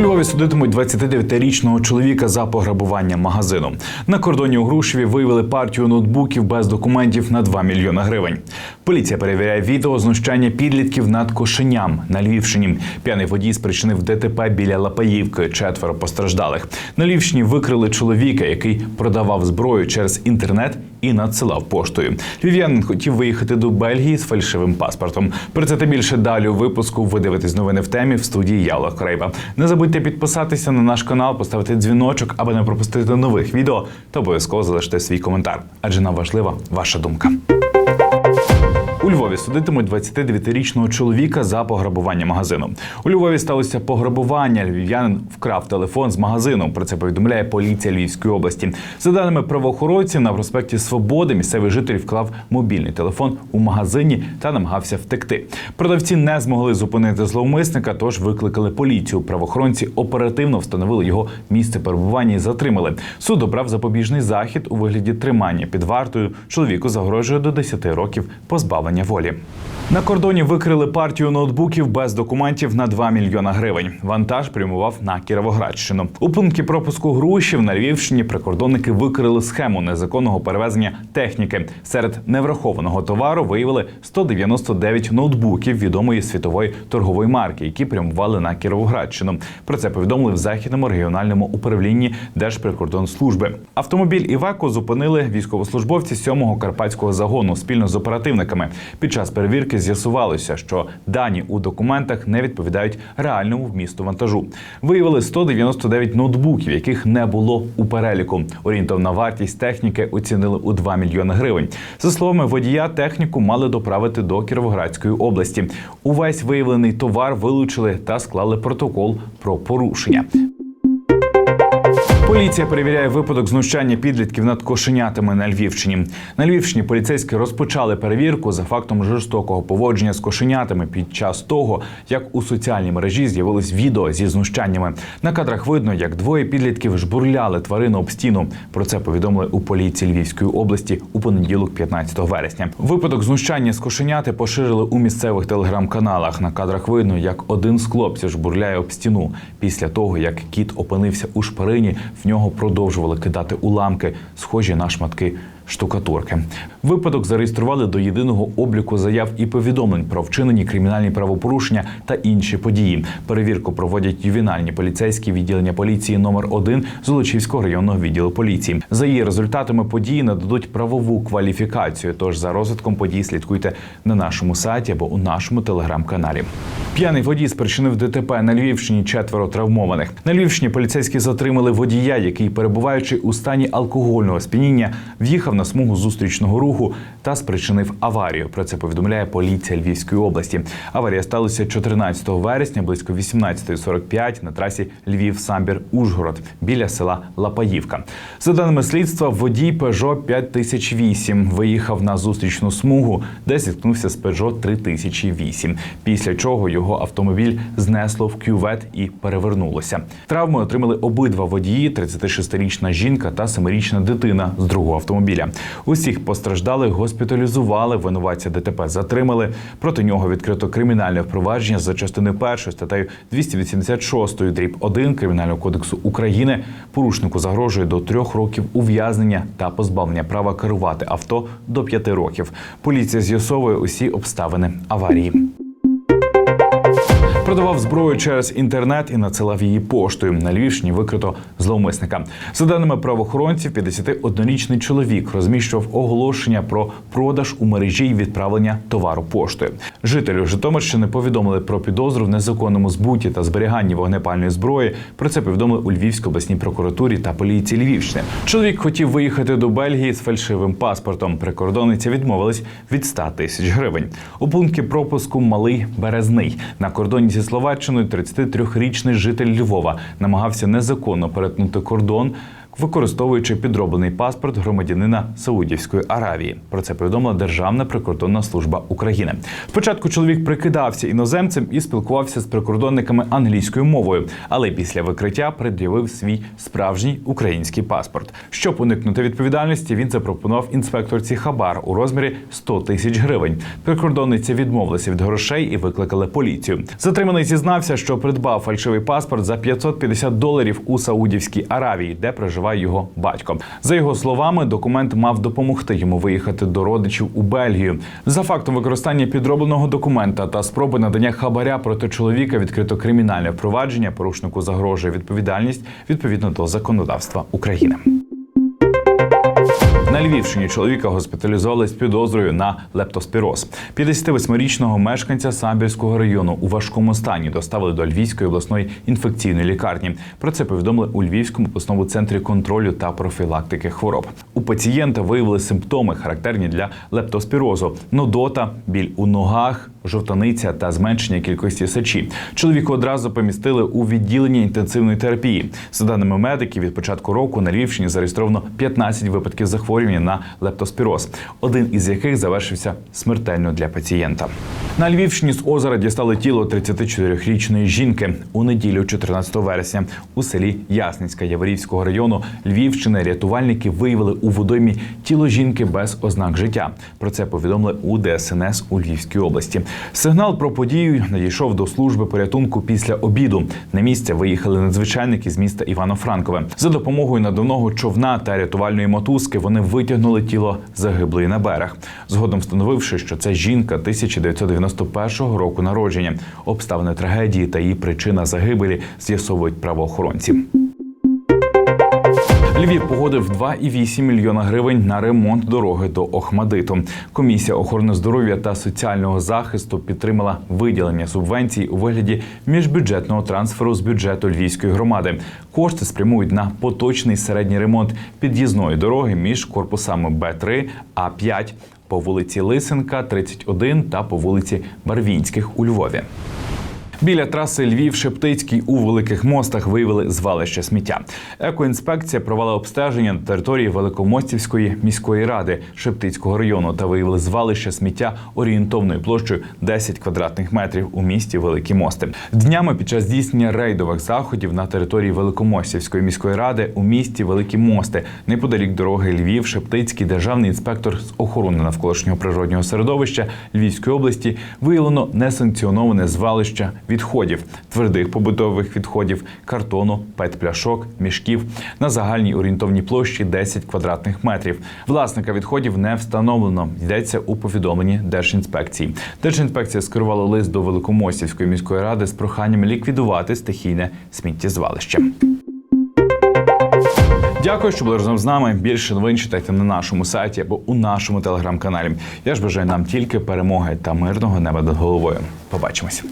Львові судитимуть 29-річного чоловіка за пограбування магазину. На кордоні у Грушеві виявили партію ноутбуків без документів на 2 мільйони гривень. Поліція перевіряє відео знущання підлітків над кошеням на Львівщині. П'яний водій спричинив ДТП біля Лапаївки. Четверо постраждалих. На Львівщині викрили чоловіка, який продавав зброю через інтернет і надсилав поштою. Львів'янин хотів виїхати до Бельгії з фальшивим паспортом. Про це та більше далі у випуску. Ви дивитесь новини в темі в студії Яла Крейва. Не забудьте підписатися на наш канал, поставити дзвіночок, аби не пропустити нових відео та обов'язково залишити свій коментар, адже нам важлива ваша думка. У Львові судитимуть 29-річного чоловіка за пограбування магазину. У Львові сталося пограбування. Львів'янин вкрав телефон з магазину. Про це повідомляє поліція Львівської області. За даними правоохоронців, на проспекті Свободи місцевий житель вклав мобільний телефон у магазині та намагався втекти. Продавці не змогли зупинити зловмисника, тож викликали поліцію. Правоохоронці оперативно встановили його місце перебування і затримали. Суд обрав запобіжний захід у вигляді тримання під вартою. Чоловіку загрожує до 10 років позбавлення волі. На кордоні викрили партію ноутбуків без документів на 2 мільйона гривень. Вантаж прямував на Кіровоградщину. У пункті пропуску Грушів на Львівщині прикордонники викрили схему незаконного перевезення техніки. Серед неврахованого товару виявили 199 ноутбуків відомої світової торгової марки, які прямували на Кіровоградщину. Про це повідомили в західному регіональному управлінні Держприкордонслужби. Автомобіль Івеко зупинили військовослужбовці 7-го карпатського загону спільно з оперативниками. Під час перевірки з'ясувалося, що дані у документах не відповідають реальному вмісту вантажу. Виявили 199 ноутбуків, яких не було у переліку. Орієнтовна вартість техніки оцінили у 2 мільйони гривень. За словами водія, техніку мали доправити до Кіровоградської області. Увесь виявлений товар вилучили та склали протокол про порушення. Поліція перевіряє випадок знущання підлітків над кошенятами на Львівщині. На Львівщині поліцейські розпочали перевірку за фактом жорстокого поводження з кошенятами під час того, як у соціальній мережі з'явилось відео зі знущаннями. На кадрах видно, як двоє підлітків жбурляли тварину об стіну. Про це повідомили у поліції Львівської області у понеділок, 15 вересня. Випадок знущання з кошеняти поширили у місцевих телеграм-каналах. На кадрах видно, як один з хлопців жбурляє об стіну. Після того, як кіт опинився у шпарині, в нього продовжували кидати уламки, схожі на шматки штукатурки. Випадок зареєстрували до єдиного обліку заяв і повідомлень про вчинені кримінальні правопорушення та інші події. Перевірку проводять ювенальні поліцейські відділення поліції номер 1 Золочівського районного відділу поліції. За її результатами події нададуть правову кваліфікацію. Тож за розвитком подій слідкуйте на нашому сайті або у нашому телеграм-каналі. П'яний водій спричинив ДТП на Львівщині. Четверо травмованих. На Львівщині поліцейські затримали водія, який, перебуваючи у стані алкогольного сп'яніння, в'їхав на смугу зустрічного руху та спричинив аварію. Про це повідомляє поліція Львівської області. Аварія сталася 14 вересня близько 18.45 на трасі Львів-Самбір-Ужгород біля села Лапаївка. За даними слідства, водій Peugeot 5008 виїхав на зустрічну смугу, де зіткнувся з Peugeot 3008, після чого його автомобіль знесло в кювет і перевернулося. Травми отримали обидва водії: 36-річна жінка та 7-річна дитина з другого автомобіля. Усіх постраждалих госпіталізували. Винуватця ДТП затримали. Проти нього відкрито кримінальне впровадження за частиною першої статтею 286 дріб 1 кримінального кодексу України. Порушнику загрожує до трьох років ув'язнення та позбавлення права керувати авто до п'яти років. Поліція з'ясовує усі обставини аварії. Продавав зброю через інтернет і надсилав її поштою. На Львівщині викрито зловмисника. За даними правоохоронців, 51-річний чоловік розміщував оголошення про продаж у мережі і відправлення товару поштою. Жителю Житомирщини повідомили про підозру в незаконному збуті та зберіганні вогнепальної зброї. Про це повідомили у Львівській обласній прокуратурі та поліції Львівщини. Чоловік хотів виїхати до Бельгії з фальшивим паспортом. Прикордонниці відмовились від 100 тисяч гривень. У пункті пропуску Малий Березний на кордоні зі Словаччиною 33-річний житель Львова намагався незаконно перетнути кордон. Використовуючи підроблений паспорт громадянина Саудівської Аравії. Про це повідомила Державна прикордонна служба України. Спочатку чоловік прикидався іноземцем і спілкувався з прикордонниками англійською мовою, але після викриття пред'явив свій справжній український паспорт. Щоб уникнути відповідальності, він запропонував інспекторці хабар у розмірі 100 тисяч гривень. Прикордонниця відмовилася від грошей і викликали поліцію. Затриманий зізнався, що придбав фальшивий паспорт за 550 доларів у Саудівській Аравії, де проживає його батько. За його словами, документ мав допомогти йому виїхати до родичів у Бельгію. За фактом використання підробленого документа та спроби надання хабаря проти чоловіка відкрито кримінальне впровадження. Порушнику загрожує відповідальність відповідно до законодавства України. На Львівщині чоловіка госпіталізували з підозрою на лептоспіроз. 58-річного мешканця Самбірського району у важкому стані доставили до Львівської обласної інфекційної лікарні. Про це повідомили у Львівському обласному центрі контролю та профілактики хвороб. У пацієнта виявили симптоми, характерні для лептоспірозу: нодота, біль у ногах, жовтаниця та зменшення кількості сечі. Чоловіку одразу помістили у відділення інтенсивної терапії. За даними медиків, від початку року на Львівщині зареєстровано 15 випадків захворювання на лептоспіроз, один із яких завершився смертельно для пацієнта. На Львівщині з озера дістали тіло 34-річної жінки у неділю, 14 вересня, у селі Ясницька Яворівського району Львівщини. Рятувальники виявили у водоймі тіло жінки без ознак життя. Про це повідомили у ДСНС у Львівській області. Сигнал про подію надійшов до служби порятунку після обіду. На місце виїхали надзвичайники з міста Івано-Франкове. За допомогою надувного човна та рятувальної мотузки вони витягнули тіло загиблої на берег. Згодом встановивши, що це жінка 1991 року народження. Обставини трагедії та її причина загибелі з'ясовують правоохоронці. Львів погодив 2,8 мільйона гривень на ремонт дороги до Охмадиту. Комісія охорони здоров'я та соціального захисту підтримала виділення субвенцій у вигляді міжбюджетного трансферу з бюджету Львівської громади. Кошти спрямують на поточний середній ремонт під'їзної дороги між корпусами Б3 А5 по вулиці Лисенка, 31 та по вулиці Барвінських у Львові. Біля траси Львів-Шептицький у великих мостах виявили звалище сміття. Екоінспекція провела обстеження на території Великомостівської міської ради Шептицького району та виявили звалище сміття орієнтовною площею 10 квадратних метрів у місті Великі Мости. Днями під час здійснення рейдових заходів на території Великомостівської міської ради у місті Великі Мости неподалік дороги Львів-Шептицький державний інспектор з охорони навколишнього природнього середовища Львівської області виявлено несанкціоноване звалище відходів, твердих побутових відходів, картону, пет-пляшок, мішків на загальній орієнтовній площі 10 квадратних метрів. Власника відходів не встановлено. Йдеться у повідомленні Держінспекції. Держінспекція скерувала лист до Великомостівської міської ради з проханням ліквідувати стихійне сміттєзвалище. Дякую, що були разом з нами. Більше новин читайте на нашому сайті або у нашому телеграм-каналі. Я ж бажаю нам тільки перемоги та мирного неба над головою. Побачимося.